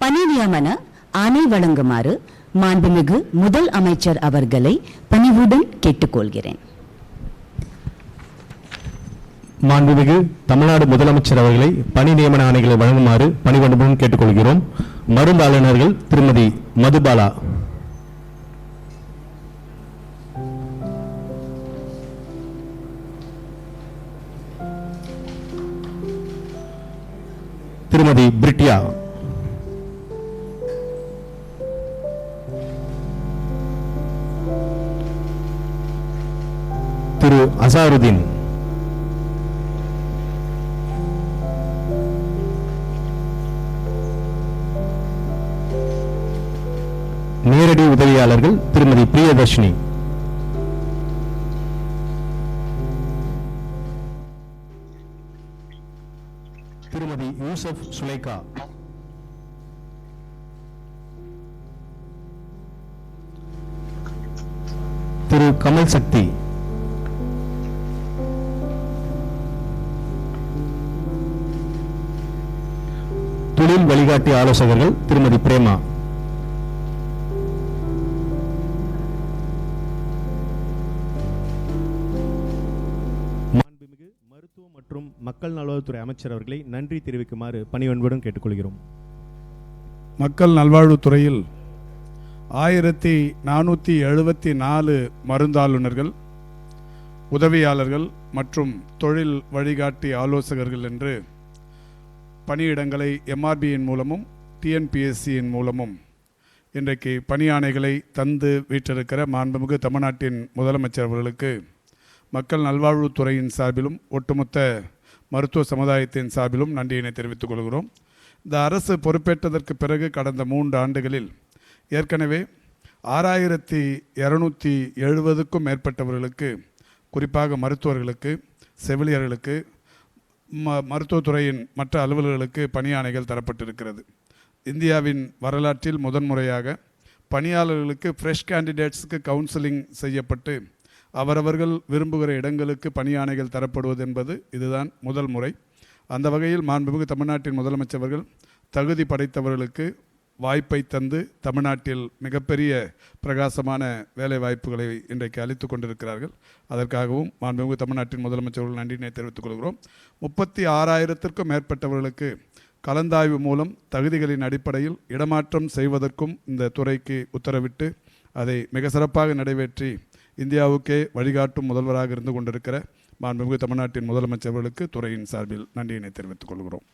பணி நியமன ஆணை வழங்குமாறு மாண்புமிகு முதல் அமைச்சர் அவர்களை பணிவுடன் கேட்டுக்கொள்கிறேன். மாண்புமிகு தமிழ்நாடு முதலமைச்சர் அவர்களை பணி நியமன ஆணைகளை வழங்குமாறு பணிவன்புடன் கேட்டுக்கொள்கிறோம். மருந்தாளுநர்கள் திருமதி மதுபாலா. திருமதி பிரிட்டியா. திரு அசாருதீன். நேரடி உதவியாளர்கள் திருமதி பிரியதர்ஷினி. திருமதி யூசப் சுலைகா. திரு கமல் சக்தி தொழில் வழிகாட்டி ஆலோசகர்கள் திருமதி பிரேமா. மாண்புமிகு மருத்துவ மற்றும் மக்கள் நல்வாழ்வுத்துறை அமைச்சர் அவர்களை நன்றி தெரிவிக்குமாறு பணிவன்புடன் கேட்டுக்கொள்கிறோம். மக்கள் நல்வாழ்வுத்துறையில் ஆயிரத்தி நானூற்றி எழுபத்தி நாலு மருந்தாளுநர்கள் உதவியாளர்கள் மற்றும் தொழில் வழிகாட்டி ஆலோசகர்கள் என்று பணியிடங்களை எம்ஆர்பியின் மூலமும் டிஎன்பிஎஸ்சியின் மூலமும் இன்றைக்கு பணியாணைகளை தந்து வீற்றிருக்கிற மாண்புமிகு தமிழ்நாட்டின் முதலமைச்சர் அவர்களுக்கு மக்கள் நல்வாழ்வுத்துறையின் சார்பிலும் ஒட்டுமொத்த மருத்துவ சமுதாயத்தின் சார்பிலும் நன்றியினை தெரிவித்துக் கொள்கிறோம். இந்த அரசு பொறுப்பேற்றதற்கு பிறகு கடந்த மூன்று ஆண்டுகளில் ஏற்கனவே ஆறாயிரத்தி இரநூத்தி எழுபதுக்கும் மேற்பட்டவர்களுக்கு குறிப்பாக மருத்துவர்களுக்கு செவிலியர்களுக்கு ம மருத்துவத்துறையின் மற்ற அலுவலர்களுக்கு பணியாணைகள் தரப்பட்டிருக்கிறது. இந்தியாவின் வரலாற்றில் முதன்முறையாக பணியாளர்களுக்கு ஃப்ரெஷ் கேண்டிடேட்ஸுக்கு கவுன்சிலிங் செய்யப்பட்டு அவரவர்கள் விரும்புகிற இடங்களுக்கு பணியாணைகள் தரப்படுவது என்பது இதுதான் முதல் முறை. அந்த வகையில் மாண்புமிகு தமிழ்நாட்டின் முதலமைச்சர்கள் தகுதி படைத்தவர்களுக்கு வாய்ப்பை தந்து தமிழ்நாட்டில் மிகப்பெரிய பிரகாசமான வேலை வாய்ப்புகளை இன்றைக்கு அளித்து கொண்டிருக்கிறார்கள். அதற்காகவும் மாண்புமிகு தமிழ்நாட்டின் முதலமைச்சர்கள் நன்றியினை தெரிவித்துக் கொள்கிறோம். முப்பத்தி ஆறாயிரத்திற்கும் மேற்பட்டவர்களுக்கு கலந்தாய்வு மூலம் தகுதிகளின் அடிப்படையில் இடமாற்றம் செய்வதற்கும் இந்த துறைக்கு உத்தரவிட்டு அதை மிக சிறப்பாக நிறைவேற்றி இந்தியாவுக்கே வழிகாட்டும் முதல்வராக இருந்து கொண்டிருக்கிற மாண்புமிகு தமிழ்நாட்டின் முதலமைச்சர்களுக்கு துறையின் சார்பில் நன்றியினை தெரிவித்துக் கொள்கிறோம்.